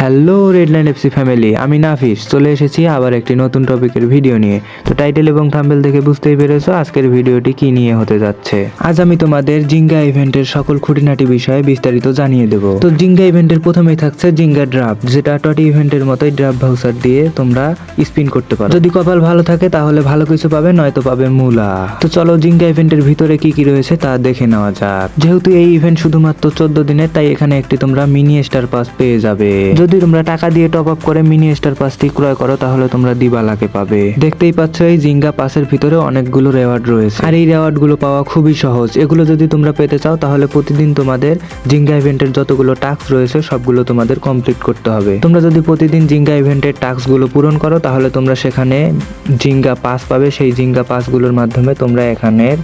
Hello red line FC family আমি নাফিস। চলে এসেছি আবার একটি নতুন টপিকের ভিডিও নিয়ে। তো টাইটেল এবং থাম্বেল দেখে বুঝতেই পেরেছ আজকের ভিডিওটি কি নিয়ে হতে যাচ্ছে। আজ আমি তোমাদের জিঙ্গা ইভেন্টের সকল খুঁটিনাটি বিষয়ে বিস্তারিত জানিয়ে দেব। তো জিঙ্গা ইভেন্টের প্রথমেই থাকছে জিঙ্গা ড্রাফট যেটা টটি ইভেন্টের মতোই ড্রাফট ভাউচার দিয়ে তোমরা স্পিন করতে পারো। যদি কপাল ভালো থাকে তাহলে ভালো কিছু পাবে, নয়তো পাবে মূলা। তো চলো জিঙ্গা ইভেন্টের ভিতরে কি কি রয়েছে তা দেখে নেওয়া যাক। যেহেতু এই ইভেন্ট শুধুমাত্র চোদ্দ দিনের, তাই এখানে একটি তোমরা মিনি স্টার পাস পেয়ে যাবে। যদি তোমরা টাকা দিয়ে টপ আপ করে মিনি স্টার পাসটি ক্রয় করো, তাহলে তোমরা দিবালাকে পাবে। দেখতেই পাচ্ছ, এই জিঙ্গা পাসের ভিতরে অনেকগুলো রেওয়ার্ড রয়েছে। আর এই রেওয়ার্ডগুলো পাওয়া খুবই সহজ। এগুলো যদি তোমরা পেতে চাও, তাহলে প্রতিদিন তোমাদের জিঙ্গা ইভেন্টের যতগুলো টাস্ক রয়েছে, সবগুলো তোমাদের কমপ্লিট করতে হবে। তোমরা যদি প্রতিদিন জিঙ্গা ইভেন্টের টাস্কগুলো পূরণ করো, তাহলে তোমরা সেখানে জিঙ্গা পাস পাবে। সেই জিঙ্গা পাসগুলোর মাধ্যমে তোমরা এখানের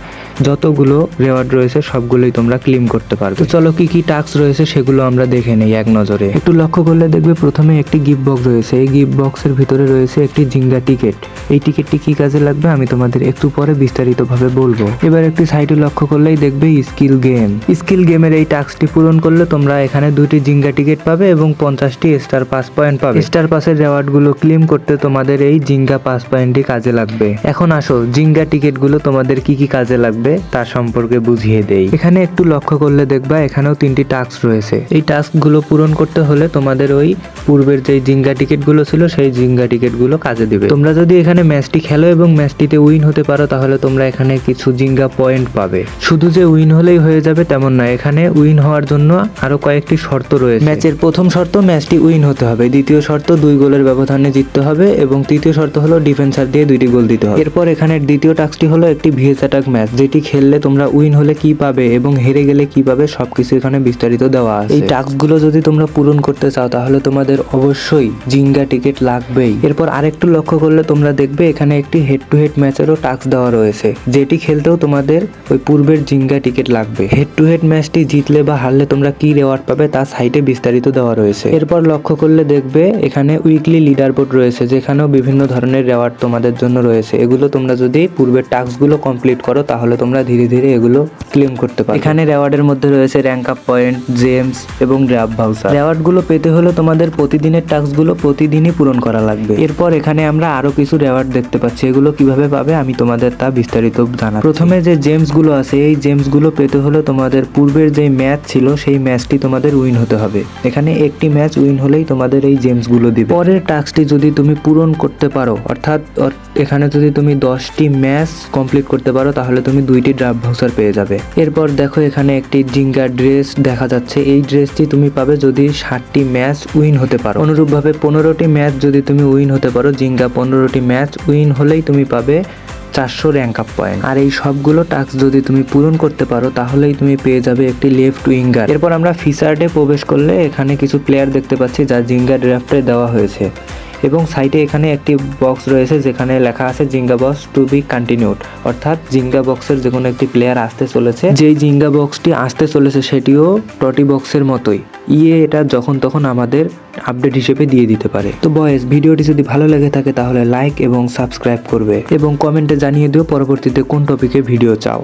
যতগুলো রেওয়ার্ড রয়েছে, সবগুলোই তোমরা ক্লেম করতে পারবে। তো চলো কি কি টাস্ক রয়েছে, সেগুলো আমরা দেখে নেই এক নজরে। একটু লক্ষ্য করলে দেখবে প্রথমে একটি গিফট বক্স রয়েছে। এই গিফট বক্সের ভিতরে রয়েছে একটি জিঙ্গা টিকিট এই টিকিটটি কি কাজে লাগবে? আমি তোমাদের একটু পরে বিস্তারিতভাবে বলব। এবার একটি সাইটে লক্ষ্য করলেই দেখবে স্কিল গেম স্কিল গেমের এই টাস্কটি পূরণ করলে তোমরা এখানে দুটি জিঙ্গা টিকিট পাবে এবং পঞ্চাশটি স্টার পাস পয়েন্ট পাবে। স্টার পাসের রেওয়ার্ডগুলো ক্লেম করতে তোমাদের এই জিঙ্গা পাস পয়েন্টটি কাজে লাগবে। এখন আসো, জিঙ্গা টিকিটগুলো তোমাদের কি কি কাজে লাগবে তার সম্পর্কে বুঝিয়ে দেই। এখানে একটু লক্ষ্য করলে দেখবা এখানেও তিনটি টাস্ক রয়েছে। এই টাস্কগুলো পূরণ করতে হলে তোমাদের ওই পূর্বের যে জিঙ্গা টিকিটগুলো ছিল সেই জিঙ্গা টিকিটগুলো কাজে দিবে। তোমরা যদি এখানে ম্যাচটি খেলো এবং ম্যাচটিতে উইন হতে পারো তাহলে তোমরা এখানে কিছু জিঙ্গা পয়েন্ট পাবে। শুধু যে উইন হলেই হয়ে যাবে তেমন না এখানে উইন হওয়ার জন্য আরও কয়েকটি শর্ত রয়েছে। ম্যাচের প্রথম শর্ত ম্যাচটি উইন হতে হবে। দ্বিতীয় শর্ত দুই গোলের ব্যবধানে জিততে হবে এবং তৃতীয় শর্ত হলো ডিফেন্সার দিয়ে দুইটি গোল দিতে হবে। এরপর এখানে দ্বিতীয় টাস্কটি হলো একটি ভিএস অ্যাটাক ম্যাচ যেটি খেললে তোমরা উইন হলে কি পাবে এবং হেরে গেলে কি পাবে সবকিছু এখানে বিস্তারিত দেওয়া আছে। এই টাস্কগুলো যদি তোমরা পূরণ করতে চাও তাহলে তোমাদের অবশ্যই জিঙ্গা টিকিট লাগবেই। এরপর আরেকটু লক্ষ্য করলে তোমরা দেখবে এখানে একটি হেড টু হেড ম্যাচেরও টাস্ক দেওয়া রয়েছে। যেটি খেলতেও তোমাদের ওই পূর্বের জিঙ্গা টিকিট লাগবে। হেড টু হেড ম্যাচটি জিতলে বা হারলে তোমরা কি রেওয়ার্ড পাবে তা সাইটে বিস্তারিত দেওয়া রয়েছে। এরপর লক্ষ্য করলে দেখবে এখানে উইকলি লিডার বোর্ড রয়েছে, যেখানেও বিভিন্ন ধরনের রেওয়ার্ড তোমাদের জন্য রয়েছে। এগুলো তোমরা যদি পূর্বের টাস্কগুলো কমপ্লিট করো, তাহলে তোমরা ধীরে ধীরে এগুলো ক্লেম করতে পারো এখানে রেওয়ার্ডের মধ্যে রয়েছে র্যাঙ্ক আপ পয়েন্ট জেমস এবং গ্র্যাব ভাউচার রেওয়ার্ডগুলো পেতে হলে তোমাদের প্রতিদিনের টাস্কগুলো প্রতিদিনই পূরণ করা লাগবে। এরপর এখানে আমরা আরও কিছু রেওয়ার্ড দেখতে পাচ্ছি। এগুলো কীভাবে পাবে আমি তোমাদের তা বিস্তারিত জানা প্রথমে যে জেমসগুলো আছে, এই জেমসগুলো পেতে হলে তোমাদের পূর্বের যে ম্যাচ ছিল, সেই ম্যাচটি তোমাদের উইন হতে হবে। এখানে একটি ম্যাচ উইন হলেই তোমাদের এই জেমসগুলো দিবে। পরের টাস্কটি যদি তুমি পূরণ করতে পারো, অর্থাৎ এখানে যদি তুমি দশটি ম্যাচ কমপ্লিট করতে পারো, তাহলে তুমি দুইটি ড্রাফ ভাউচার পেয়ে যাবে। এরপর দেখো এখানে একটি জিঙ্গা ড্রেস দেখা যাচ্ছে। এই ড্রেসটি তুমি পাবে যদি ষাটটি ম্যাচ উইন হতে পারো। অনুরূপভাবে পনেরোটি ম্যাচ যদি তুমি উইন হতে পারো, জিঙ্গা পনেরোটি ম্যাচ উইন হলেই তুমি পাবে চারশো র্যাঙ্ক আপ পয়েন্ট। আর এই সবগুলো টাস্ক যদি তুমি পূরণ করতে পারো, তাহলেই তুমি পেয়ে যাবে একটি লেফট উইঙ্গার। এরপর আমরা ফিচার্ডে প্রবেশ করলে এখানে কিছু প্লেয়ার দেখতে পাচ্ছি যা জিঙ্গা ড্রাফটে দেওয়া হয়েছে। এবং সাইটে এখানে একটি বক্স রয়েছে যেখানে লেখা আছে Zynga box to be continued অর্থাৎ জিঙ্গা বক্সের যে কোনো একটি প্লেয়ার আসতে চলেছে। যেই জিঙ্গা বক্সটি আসতে চলেছে সেটিও টটি বক্সের মতোই। ইয়ে এটা যখন তখন আমাদের আপডেট হিসেবে দিয়ে দিতে পারে। তো বয়েস ভিডিওটি যদি ভালো লেগে থাকে তাহলে লাইক এবং সাবস্ক্রাইব করবে। এবং কমেন্টে জানিয়ে দিও পরবর্তীতে কোন টপিকে ভিডিও চাও।